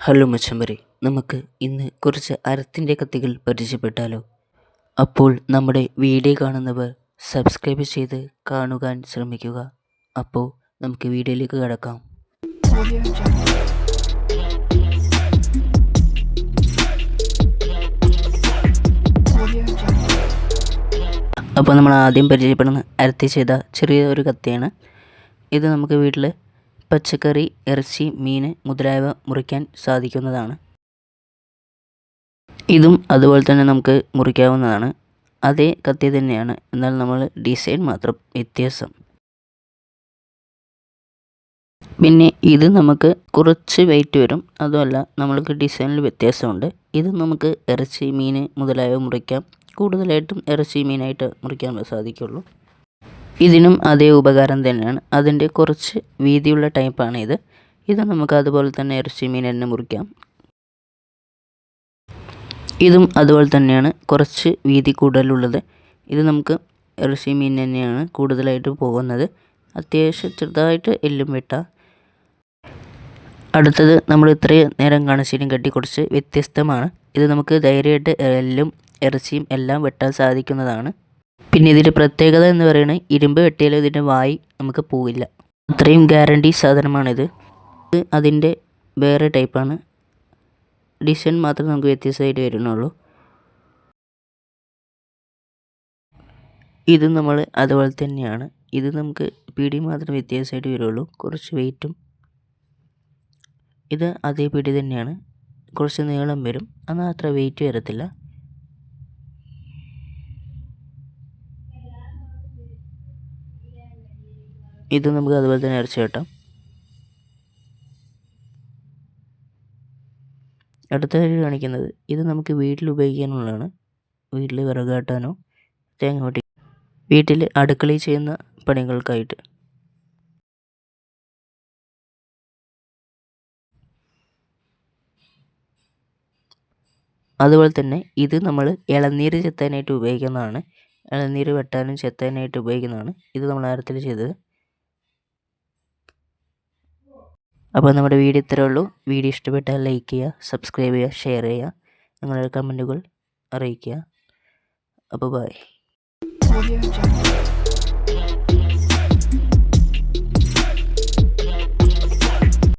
Hello മച്ചമ്പരെ നമുക്ക് ഇന്ന് കുറച്ച് അരത്തിന്റെ കത്തികൾ പരിചയപ്പെട്ടാലോ? അപ്പോൾ നമ്മുടെ വീഡിയോ കാണുന്നവർ സബ്സ്ക്രൈബ് ചെയ്ത് കാണുവാൻ ശ്രമിക്കുക. അപ്പോൾ നമുക്ക് വീഡിയോയിലേക്ക് കടക്കാം. അപ്പോൾ നമ്മൾ ആദ്യം പരിചയപ്പെടുന്ന അരത്തി ചെയ്ത ചെറിയ ഒരു കത്തിയാണ് ഇത് നമുക്ക് വീട്ടിൽ പച്ചക്കറി ഇറച്ചി മീൻ മുതലായവ മുറിക്കാൻ സാധിക്കുന്നതാണ്. ഇതും അതുപോലെ തന്നെ നമുക്ക് മുറിക്കാവുന്നതാണ്. അതേ കത്തി തന്നെയാണ്. എന്നാൽ നമ്മൾ ഡിസൈൻ മാത്രം വ്യത്യാസം. പിന്നെ ഇത് നമുക്ക് കുറച്ച് വെയിറ്റ് വരും. അതുമല്ല നമ്മൾക്ക് ഡിസൈനിൽ വ്യത്യാസമുണ്ട്. ഇത് നമുക്ക് ഇറച്ചി മീൻ മുതലായവ മുറിക്കാം. കൂടുതലായിട്ടും ഇറച്ചി മീനായിട്ട് മുറിക്കാൻ സാധിക്കുള്ളൂ. ഇതിനും അതേ ഉപകാരം തന്നെയാണ്. അതിന്റെ കുറച്ച് വീതിയുള്ള ടൈപ്പാണ് ഇത് ഇത് നമുക്ക് അതുപോലെ തന്നെ ഇറച്ചി മീൻ തന്നെ മുറിക്കാം. ഇതും അതുപോലെ തന്നെയാണ് കുറച്ച് വീതി കൂടുതലുള്ളത്. ഇത് നമുക്ക് ഇറച്ചി മീൻ തന്നെയാണ് കൂടുതലായിട്ട് പോകുന്നത്. അത്യാവശ്യം ചെറുതായിട്ട് എല്ലും വെട്ട. അടുത്തത് നമ്മൾ ഇത്രയും നേരം കാണിച്ചതിനും കെട്ടി കുറച്ച് വ്യത്യസ്തമാണ്. ഇത് നമുക്ക് ധൈര്യമായിട്ട് എല്ലും ഇറച്ചിയും എല്ലാം വെട്ടാൻ സാധിക്കുന്നതാണ്. പിന്നെ ഇതിന്റെ പ്രത്യേകത എന്ന് പറയുന്നത് ഇരുമ്പ് വെട്ടിയാലും ഇതിന്റെ വായി നമുക്ക് പോവില്ല. അത്രയും ഗ്യാരണ്ടി സാധനമാണിത്. ഇത് അതിന്റെ വേറെ ടൈപ്പാണ് ഡിസൈൻ മാത്രം നമുക്ക് വ്യത്യസ്തമായിട്ട് വരുന്നുള്ളൂ. ഇത് നമ്മൾ അതുപോലെ തന്നെയാണ്. ഇത് നമുക്ക് പിടി മാത്രം വ്യത്യാസമായിട്ട് വരുള്ളൂ. കുറച്ച് വെയിറ്റും ഇത് അതേ പിടി തന്നെയാണ്. കുറച്ച് നീളം വരും. എന്നാൽ അത്ര വെയിറ്റ് വരത്തില്ല. ഇത് നമുക്ക് അതുപോലെ തന്നെ കേട്ടാം അടുത്ത കാര്യം കാണിക്കുന്നത് ഇത് നമുക്ക് വീട്ടിൽ ഉപയോഗിക്കാനുള്ളതാണ്. വീട്ടിൽ വിറകാട്ടാനോ തേങ്ങ പൊട്ടി വീട്ടിൽ അടുക്കളയിൽ ചെയ്യുന്ന പണികൾക്കായിട്ട്. അതുപോലെ തന്നെ ഇത് നമ്മൾ ഇളനീര് ചെത്താനായിട്ട് ഉപയോഗിക്കുന്നതാണ്. ഇളനീര് വെട്ടാനും ചെത്താനായിട്ട് ഉപയോഗിക്കുന്നതാണ്. ഇത് നമ്മൾ ആരത്തിൽ ചെയ്തത്. അപ്പോൾ നമ്മുടെ വീഡിയോ ഇത്രേ ഉള്ളൂ വീഡിയോ ഇഷ്ടപ്പെട്ടാൽ ലൈക്ക് ചെയ്യുക സബ്സ്ക്രൈബ് ചെയ്യുക ഷെയർ ചെയ്യുക നിങ്ങളുടെ കമന്റുകൾ അറിയിക്കുക അപ്പോൾ ബൈ.